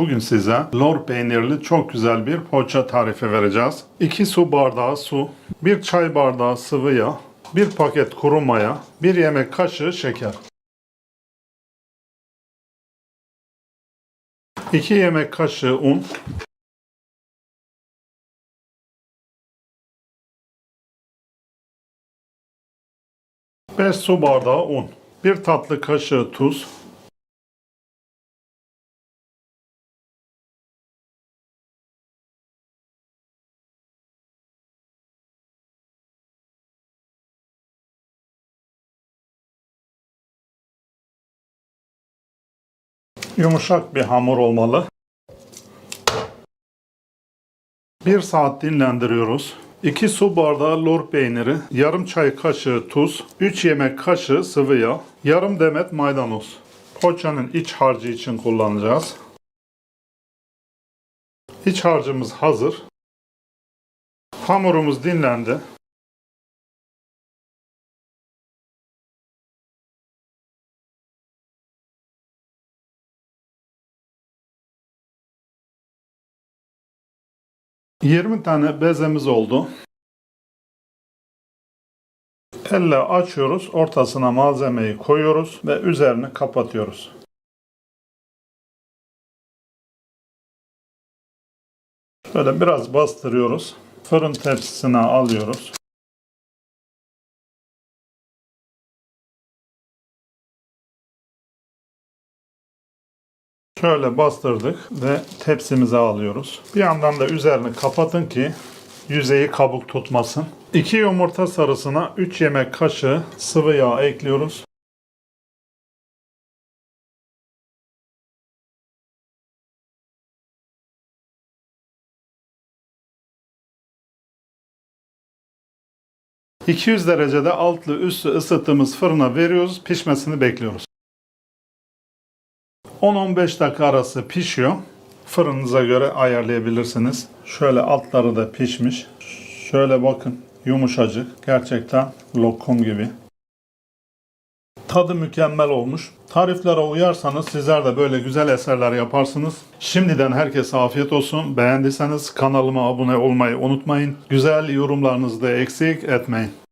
Bugün size lor peynirli çok güzel bir poğaça tarifi vereceğiz. 2 su bardağı su, 1 çay bardağı sıvı yağ, 1 paket kuru maya, 1 yemek kaşığı şeker. 2 yemek kaşığı un, Beş su bardağı un, 1 tatlı kaşığı tuz, Yumuşak bir hamur olmalı. 1 saat dinlendiriyoruz. 2 su bardağı lor peyniri, yarım çay kaşığı tuz, 3 yemek kaşığı sıvı yağ, yarım demet maydanoz. Poğaçanın iç harcı için kullanacağız. İç harcımız hazır. Hamurumuz dinlendi. Yirmi tane bezemiz oldu. Elle açıyoruz, ortasına malzemeyi koyuyoruz ve üzerini kapatıyoruz. Şöyle biraz bastırıyoruz. Fırın tepsisine alıyoruz. Şöyle bastırdık ve tepsimize alıyoruz. Bir yandan da üzerini kapatın ki yüzeyi kabuk tutmasın. 2 yumurta sarısına 3 yemek kaşığı sıvı yağ ekliyoruz. ...200 derecede altlı üstü ısıttığımız fırına veriyoruz. Pişmesini bekliyoruz. 10-15 dakika arası pişiyor. Fırınıza göre ayarlayabilirsiniz. Şöyle altları da pişmiş. Şöyle bakın yumuşacık. Gerçekten lokum gibi. Tadı mükemmel olmuş. Tariflere uyarsanız sizler de böyle güzel eserler yaparsınız. Şimdiden herkese afiyet olsun. Beğendiyseniz kanalıma abone olmayı unutmayın. Güzel yorumlarınızı da eksik etmeyin.